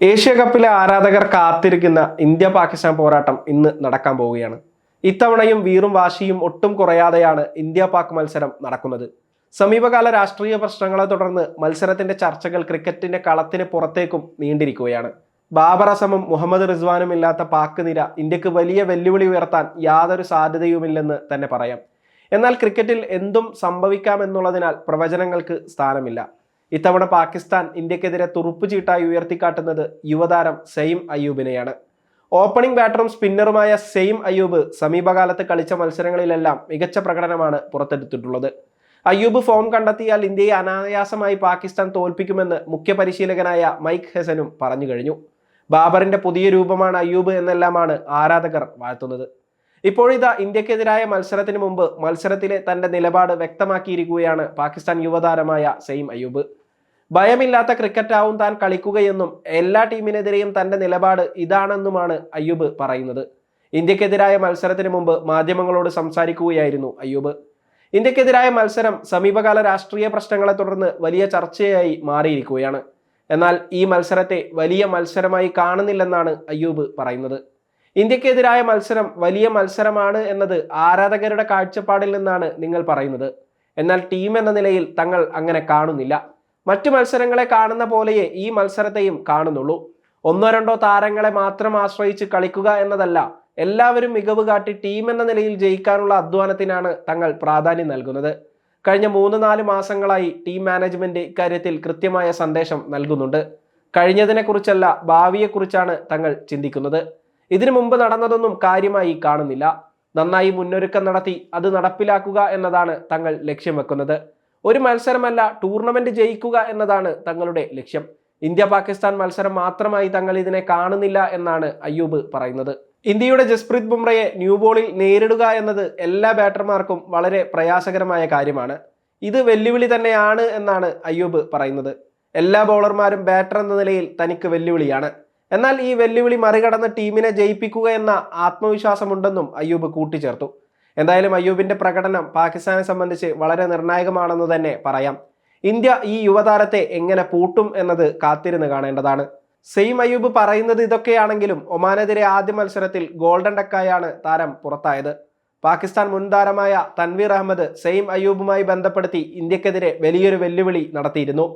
Asia കപ്പിലെ ആരാധകർ കാത്തിരിക്കുന്ന India Pakistan പോരാട്ടം ഇന്ന് നടക്കാൻ പോവുകയാണ്. ഇത്തവണയും വീറും വാശിയും ഒട്ടും കുറയാതെയാണ് ഇന്ത്യ പാക് മത്സരം നടക്കുന്നത്. സമീപകാല രാഷ്ട്രീയ പ്രശ്നങ്ങളെ തുടർന്ന് മത്സരത്തിന്റെ ചർച്ചകൾ ക്രിക്കറ്റിന്റെ കളത്തിന് പുറത്തേക്കും നീണ്ടിരിക്കുകയാണ്. ബാബർ അസമും മുഹമ്മദ് റിസ്വാനും ഇല്ലാത്ത പാക് നിര ഇന്ത്യയ്ക്ക് വലിയ വെല്ലുവിളി ഉയർത്താൻ യാതൊരു സാധ്യതയുമില്ലെന്ന് തന്നെ പറയാം. എന്നാൽ ക്രിക്കറ്റിൽ എന്തും സംഭവിക്കാമെന്നുള്ളതിനാൽ പ്രവചനങ്ങൾക്ക് സ്ഥാനമില്ല. ഇത്തവണ പാകിസ്ഥാൻ ഇന്ത്യക്കെതിരെ തുറുപ്പ് ചീട്ടായി ഉയർത്തിക്കാട്ടുന്നത് യുവതാരം സെയിം അയ്യൂബിനെയാണ്. ഓപ്പണിംഗ് ബാറ്ററും സ്പിന്നറുമായ സെയിം അയ്യൂബ് സമീപകാലത്ത് കളിച്ച മത്സരങ്ങളിലെല്ലാം മികച്ച പ്രകടനമാണ് പുറത്തെടുത്തിട്ടുള്ളത്. അയ്യൂബ് ഫോം കണ്ടെത്തിയാൽ ഇന്ത്യയെ അനായാസമായി പാകിസ്ഥാൻ തോൽപ്പിക്കുമെന്ന് മുഖ്യ പരിശീലകനായ മൈക്ക് ഹെസനും പറഞ്ഞു കഴിഞ്ഞു. ബാബറിന്റെ പുതിയ രൂപമാണ് അയ്യൂബ് എന്നെല്ലാമാണ് ആരാധകർ വാഴ്ത്തുന്നത്. ഇപ്പോഴിതാ ഇന്ത്യക്കെതിരായ മത്സരത്തിന് മുമ്പ് മത്സരത്തിലെ തന്റെ നിലപാട് വ്യക്തമാക്കിയിരിക്കുകയാണ് പാകിസ്ഥാൻ യുവതാരമായ സെയിം അയ്യൂബ്. ഭയമില്ലാത്ത ക്രിക്കറ്റാവും താൻ കളിക്കുകയെന്നും എല്ലാ ടീമിനെതിരെയും തന്റെ നിലപാട് ഇതാണെന്നുമാണ് അയ്യൂബ് പറയുന്നത്. ഇന്ത്യക്കെതിരായ മത്സരത്തിന് മുമ്പ് മാധ്യമങ്ങളോട് സംസാരിക്കുകയായിരുന്നു അയ്യൂബ്. ഇന്ത്യക്കെതിരായ മത്സരം സമീപകാല രാഷ്ട്രീയ പ്രശ്നങ്ങളെ തുടർന്ന് വലിയ ചർച്ചയായി മാറിയിരിക്കുകയാണ്. എന്നാൽ ഈ മത്സരത്തെ വലിയ മത്സരമായി കാണുന്നില്ലെന്നാണ് അയ്യൂബ് പറയുന്നത്. ഇന്ത്യക്കെതിരായ മത്സരം വലിയ മത്സരമാണ് എന്നത് ആരാധകരുടെ കാഴ്ചപ്പാടിൽ നിന്നാണ് നിങ്ങൾ പറയുന്നത്. എന്നാൽ ടീം എന്ന നിലയിൽ തങ്ങൾ അങ്ങനെ കാണുന്നില്ല. മറ്റു മത്സരങ്ങളെ കാണുന്ന പോലെയേ ഈ മത്സരത്തെയും കാണുന്നുള്ളൂ. ഒന്നോ രണ്ടോ താരങ്ങളെ മാത്രം ആശ്രയിച്ച് കളിക്കുക എന്നതല്ല എല്ലാവരും മികവ് കാട്ടി ടീം എന്ന നിലയിൽ ജയിക്കാനുള്ള അധ്വാനത്തിനാണ് തങ്ങൾ പ്രാധാന്യം നൽകുന്നത്. കഴിഞ്ഞ മൂന്ന് നാല് മാസങ്ങളായി ടീം മാനേജ്മെന്റ് ഇക്കാര്യത്തിൽ കൃത്യമായ സന്ദേശം നൽകുന്നുണ്ട്. കഴിഞ്ഞതിനെക്കുറിച്ചല്ല ഭാവിയെക്കുറിച്ചാണ് തങ്ങൾ ചിന്തിക്കുന്നത്. ഇതിനു മുമ്പ് നടന്നതൊന്നും കാര്യമായി കാണുന്നില്ല. നന്നായി മുന്നൊരുക്കം നടത്തി അത് നടപ്പിലാക്കുക എന്നതാണ് തങ്ങൾ ലക്ഷ്യം വെക്കുന്നത്. ഒരു മത്സരമല്ല ടൂർണമെന്റ് ജയിക്കുക എന്നതാണ് തങ്ങളുടെ ലക്ഷ്യം. ഇന്ത്യ പാകിസ്ഥാൻ മത്സരം മാത്രമായി തങ്ങൾ ഇതിനെ കാണുന്നില്ല എന്നാണ് അയ്യൂബ് പറയുന്നത്. ഇന്ത്യയുടെ ജസ്പ്രീത് ബുംറയെ ന്യൂ ബോളിൽ നേരിടുക എന്നത് എല്ലാ ബാറ്റർമാർക്കും വളരെ പ്രയാസകരമായ കാര്യമാണ്. ഇത് വെല്ലുവിളി തന്നെയാണ് എന്നാണ് അയ്യൂബ് പറയുന്നത്. എല്ലാ ബോളർമാരും ബാറ്റർ എന്ന നിലയിൽ തനിക്ക് വെല്ലുവിളിയാണ്. എന്നാൽ ഈ വെല്ലുവിളി മറികടന്ന് ടീമിനെ ജയിപ്പിക്കുക എന്ന ആത്മവിശ്വാസമുണ്ടെന്നും അയ്യൂബ് കൂട്ടിച്ചേർത്തു. എന്തായാലും അയ്യൂബിന്റെ പ്രകടനം പാകിസ്ഥാനെ സംബന്ധിച്ച് വളരെ നിർണായകമാണെന്ന് തന്നെ പറയാം. ഇന്ത്യ ഈ യുവതാരത്തെ എങ്ങനെ പൂട്ടും എന്നത് കാത്തിരുന്ന് കാണേണ്ടതാണ്. സെയിം അയ്യൂബ് പറയുന്നത് ഇതൊക്കെയാണെങ്കിലും ഒമാനെതിരെ ആദ്യ മത്സരത്തിൽ ഗോൾഡൻ ഡക്കായാണ് താരം പുറത്തായത്. പാകിസ്ഥാൻ മുൻ താരമായ തൻവീർ അഹമ്മദ് സെയിം അയ്യൂബുമായി ബന്ധപ്പെടുത്തി ഇന്ത്യക്കെതിരെ വലിയൊരു വെല്ലുവിളി നടത്തിയിരുന്നു.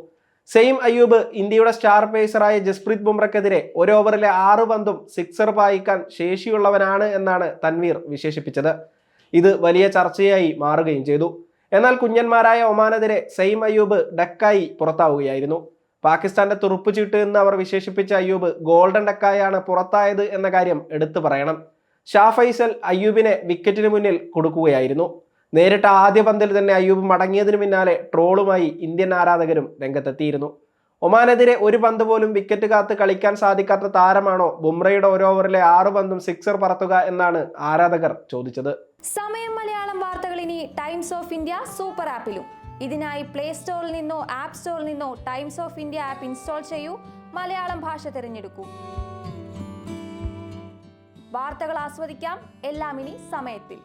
സെയിം അയ്യൂബ് ഇന്ത്യയുടെ സ്റ്റാർ പേസറായ ജസ്പ്രീത് ബുംറയ്ക്കെതിരെ ഒരു ഓവറിലെ ആറ് പന്തും സിക്സർ പായിക്കാൻ ശേഷിയുള്ളവനാണ് എന്നാണ് തൻവീർ വിശേഷിപ്പിച്ചത്. ഇത് വലിയ ചർച്ചയായി മാറുകയും ചെയ്തു. എന്നാൽ കുഞ്ഞന്മാരായ ഒമാനെതിരെ സെയിം അയ്യൂബ് ഡക്കായി പുറത്താവുകയായിരുന്നു. പാകിസ്ഥാന്റെ തുറുപ്പ് ചീട്ട് എന്ന് അവർ വിശേഷിപ്പിച്ച അയ്യൂബ് ഗോൾഡൻ ഡക്കായാണ് പുറത്തായത് എന്ന കാര്യം എടുത്തു പറയണം. ഷാ ഫൈസൽ അയ്യൂബിനെ വിക്കറ്റിന് മുന്നിൽ കൊടുക്കുകയായിരുന്നു. നേരിട്ട ആദ്യ പന്തിൽ തന്നെ അയ്യൂബ് മടങ്ങിയതിനു പിന്നാലെ ട്രോളുമായി ഇന്ത്യൻ ആരാധകരും രംഗത്തെത്തിയിരുന്നു. ഒമാനെതിരെ ഒരു പന്ത് പോലും വിക്കറ്റ് കാത്ത് കളിക്കാൻ സാധിക്കാത്ത താരമാണോ ബുംറയുടെ ഒരു ഓവറിലെ ആറ് പന്തും സിക്സർ പറത്തുക എന്നാണ് ആരാധകർ ചോദിച്ചത്. സമയം മലയാളം വാർത്തകൾ ഇനി ടൈംസ് ഓഫ് ഇന്ത്യ സൂപ്പർ ആപ്പിലും. ഇതിനായി പ്ലേ സ്റ്റോറിൽ നിന്നോ ആപ്പ് സ്റ്റോറിൽ നിന്നോ Times of India app install ചെയ്യൂ. മലയാളം ഭാഷ തിരഞ്ഞെടുക്കൂ. വാർത്തകൾ ആസ്വദിക്കാം. എല്ലാം ഇനി സമയത്തിൽ.